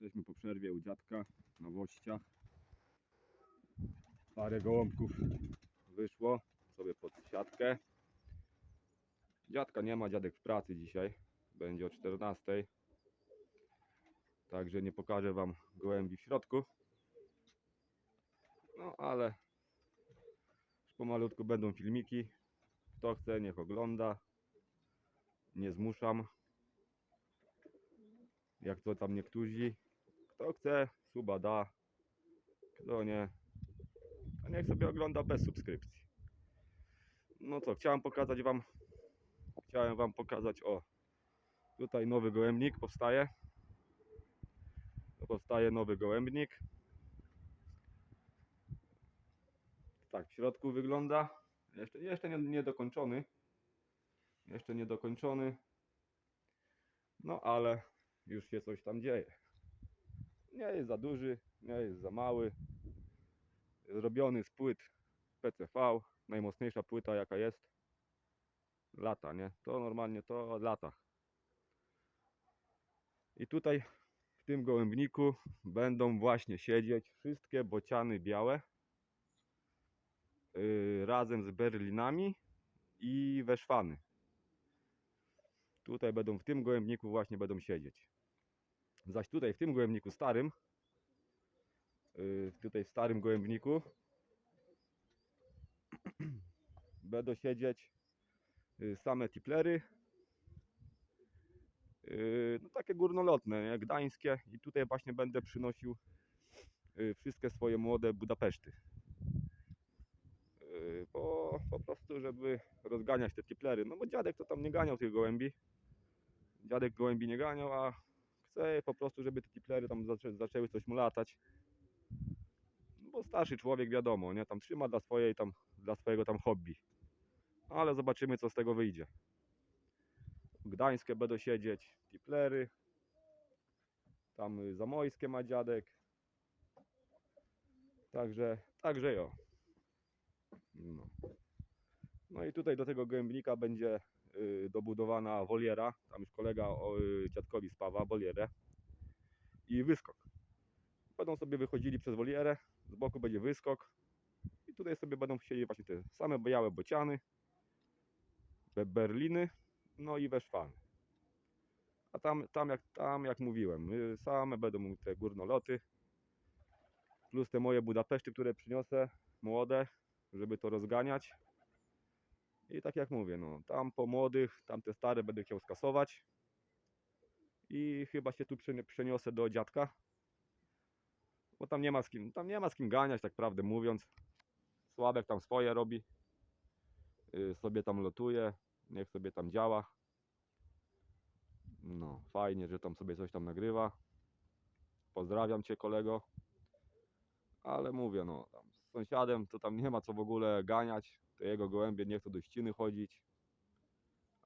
Jesteśmy po przerwie u dziadka na. Parę gołąbków wyszło sobie pod siatkę. Dziadka nie ma, dziadek w pracy dzisiaj. Będzie o 14. Także nie pokażę wam gołębi w środku. No ale już pomalutku będą filmiki. Kto chce, niech ogląda. Nie zmuszam. Jak to tam niektórzy. Kto chce, suba da. Kto nie, to niech sobie ogląda bez subskrypcji. No co, chciałem pokazać wam. Chciałem wam pokazać o. Tutaj nowy gołębnik powstaje. Powstaje nowy gołębnik. Tak w środku wygląda. Jeszcze, jeszcze nie, niedokończony. Jeszcze niedokończony. No ale już się coś tam dzieje. Nie jest za duży, nie jest za mały. Zrobiony z płyt PCV. Najmocniejsza płyta jaka jest. Lata, nie? To normalnie to od latach. I tutaj w tym gołębniku będą właśnie siedzieć wszystkie bociany białe yy, razem z berlinami i weszwany. Tutaj będą w tym gołębniku właśnie będą siedzieć. Zaś tutaj w tym gołębniku starym, yy, tutaj w starym gołębniku będą siedzieć yy, same tiplery, yy, no takie górnolotne, nie? gdańskie i tutaj właśnie będę przynosił wszystkie swoje młode Budapeszty. Bo po prostu, żeby rozganiać te tiplery, no bo dziadek to tam nie ganiał tych gołębi. Dziadek gołębi nie ganiał, a chce po prostu, żeby te tiplery tam zaczę, zaczęły coś mu latać. No Bo starszy człowiek wiadomo, nie? Tam trzyma dla swojej tam, dla swojego tam hobby. Ale zobaczymy co z tego wyjdzie. Gdańskie będą siedzieć tiplery. Tam y, zamojskie ma dziadek. Także, także jo. No. No i tutaj do tego gębnika będzie y, dobudowana woliera. Tam już kolega y, dziadkowi spawa wolierę. I wyskok. Będą sobie wychodzili przez wolierę. Z boku będzie wyskok. I tutaj sobie będą siedzieć właśnie te same białe bociany. Be- Berliny. No i weszwany. A tam, tam, jak, tam jak mówiłem, y, same będą te górnoloty. Plus te moje Budapeszty, które przyniosę, młode, żeby to rozganiać. I tak jak mówię, no, tam po młodych, tam te stare będę chciał skasować. I chyba się tu przeniosę do dziadka. Bo tam nie ma z kim, tam nie ma z kim ganiać, tak prawdę mówiąc. Słabek tam swoje robi. Y, sobie tam lotuje, niech sobie tam działa. No, fajnie, że tam sobie coś tam nagrywa. Pozdrawiam cię kolego. Ale mówię, no, tam sąsiadem to tam nie ma co w ogóle ganiać. Te jego gołębie nie chcą do ściny chodzić.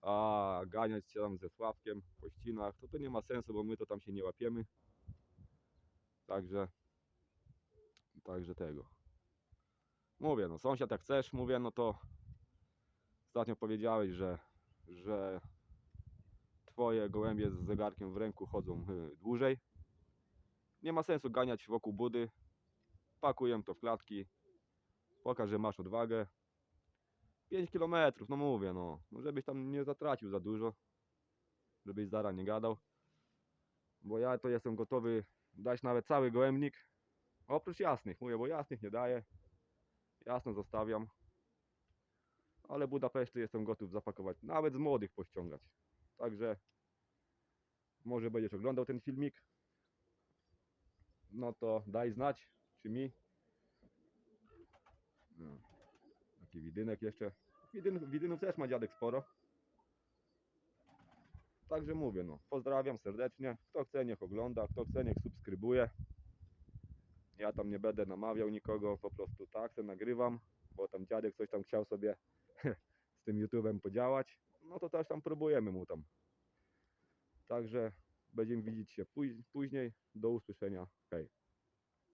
A ganiać się tam ze Sławkiem po ścinach, to to nie ma sensu, bo my to tam się nie łapiemy. Także, także tego. Mówię, no sąsiad jak chcesz, mówię, no to ostatnio powiedziałeś, że, że twoje gołębie z zegarkiem w ręku chodzą y, dłużej. Nie ma sensu ganiać wokół budy. Pakuję to w klatki. Pokaż, że masz odwagę. 5 km, no mówię, no. no. Żebyś tam nie zatracił za dużo. Żebyś zara nie gadał. Bo ja to jestem gotowy dać nawet cały gołębnik. Oprócz jasnych, mówię, bo jasnych nie daję. Jasno zostawiam. Ale Budapeszty jestem gotów zapakować. Nawet z młodych pościągać. Także może będziesz oglądał ten filmik. No to daj znać, czy mi. No. Taki widynek jeszcze. Widyn, widynów też ma dziadek sporo. Także mówię, no, pozdrawiam serdecznie. Kto chce, niech ogląda, kto chce, niech subskrybuje. Ja tam nie będę namawiał nikogo, po prostu tak se nagrywam, bo tam dziadek coś tam chciał sobie z tym YouTube'em podziałać. No to też tam próbujemy mu tam. Także będziemy widzieć się póź- później. Do usłyszenia. Hej.